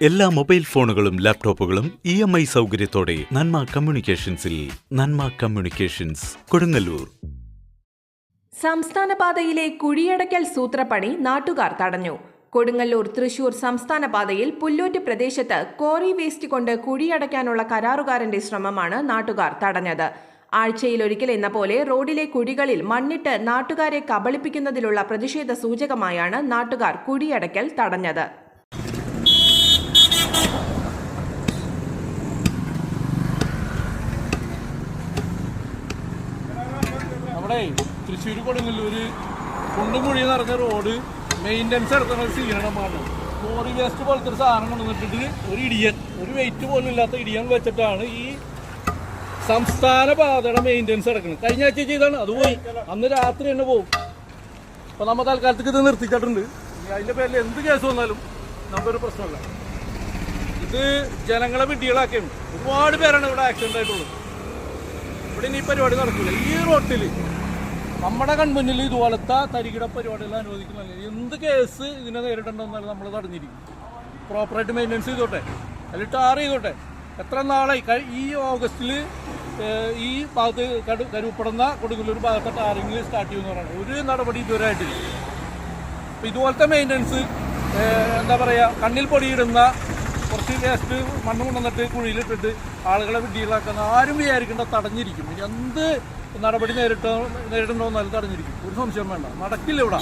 എല്ലാ മൊബൈൽ ഫോണുകളും ലാപ്ടോപ്പുകളും ഇ എം ഐ സൗകര്യത്തോടെ നന്മ കമ്മ്യൂണിക്കേഷൻസിൽ നന്മ കമ്മ്യൂണിക്കേഷൻസ് കൊടുങ്ങല്ലൂർ. സംസ്ഥാന പാതയിലെ കുഴിയടക്കൽ സൂത്രപ്പണി നാട്ടുകാർ തടഞ്ഞു. കൊടുങ്ങല്ലൂർ തൃശൂർ സംസ്ഥാന പാതയിൽ പുല്ലൂറ്റ് പ്രദേശത്ത് കോറി വേസ്റ്റ് കൊണ്ട് കുഴിയടയ്ക്കാനുള്ള കരാറുകാരന്റെ ശ്രമമാണ് നാട്ടുകാർ തടഞ്ഞത്. ആഴ്ചയിലൊരിക്കൽ എന്ന പോലെ റോഡിലെ കുഴികളിൽ മണ്ണിട്ട് നാട്ടുകാരെ കബളിപ്പിക്കുന്നതിലുള്ള പ്രതിഷേധ സൂചകമായാണ് നാട്ടുകാർ കുഴിയടയ്ക്കൽ തടഞ്ഞത്. നമ്മുടെ തൃശ്ശൂർ കൊടുങ്ങല്ലൂര് കുണ്ടും കുഴി നിറഞ്ഞ റോഡ് മെയിന്റനൻസ് നടത്തുന്ന ഒരു സീരണമാണ് കോറി വേസ്റ്റ് പോലത്തെ ഒരു സാധനം കൊണ്ടുവന്നിട്ട് ഒരു ഇടിയൻ ഒരു വെയിറ്റ് പോലും ഇല്ലാത്ത ഇടിയൻ വെച്ചിട്ടാണ് ഈ സംസ്ഥാന പാതയുടെ മെയിന്റനൻസ് നടക്കുന്നത്. കഴിഞ്ഞ ആഴ്ച ചെയ്താണ് അത് പോയി. അന്ന് രാത്രി തന്നെ പോകും അപ്പൊ നമ്മൾ തൽക്കാലത്തേക്ക് ഇത് നിർത്തിച്ചിട്ടുണ്ട് അതിന്റെ പേരിൽ എന്ത് കേസ് വന്നാലും നമുക്കൊരു പ്രശ്നമില്ല. ഇത് ജനങ്ങളെ വിഡ്ഢികളാക്കിയാണ് ഒരുപാട് പേരാണ് ഇവിടെ ആക്സിഡന്റ് ആയിട്ടുള്ളത്. ഇവിടെ ഇനി പരിപാടി നടക്കില്ല ഈ റോട്ടിൽ നമ്മുടെ കൺമുന്നിൽ ഇതുപോലത്തെ തരികിട പരിപാടികൾ അനുവദിക്കുന്നില്ല എന്ത് കേസ് ഇതിനെ നേരിടണമെന്നാലും നമ്മൾ തടഞ്ഞിരിക്കും പ്രോപ്പറായിട്ട് മെയിന്റെനൻസ് ചെയ്തോട്ടെ അതിൽ ടാർ ചെയ്തോട്ടെ എത്ര നാളായി? ഈ ഓഗസ്റ്റിൽ ഈ ഭാഗത്ത് കടു കരുപ്പെടുന്ന കൊടുങ്ങല്ലൂർ ഭാഗത്തെ ടാറിങ് സ്റ്റാർട്ട് ചെയ്യുമെന്ന് പറയുന്നത്. ഒരു നടപടി ഇതുവരെ ആയിട്ടില്ല. ഇതുപോലത്തെ മെയിന്റനൻസ് എന്താ പറയുക കണ്ണിൽ പൊടിയിടുന്ന കുറച്ച് വേസ്റ്റ് മണ്ണ് കൊണ്ടുവന്നിട്ട് കുഴിയിലിട്ടിട്ട് ആളുകളെ വിഡ്ഢികളാക്കുന്ന ആരും വിചാരിക്കേണ്ട തടഞ്ഞിരിക്കും. എന്ത് നടപടി നേരിട്ടോ നേരിടണമെന്നാലും തടഞ്ഞിരിക്കും. ഒരു സംശയം വേണ്ട. നടക്കില്ല ഇവിടെ.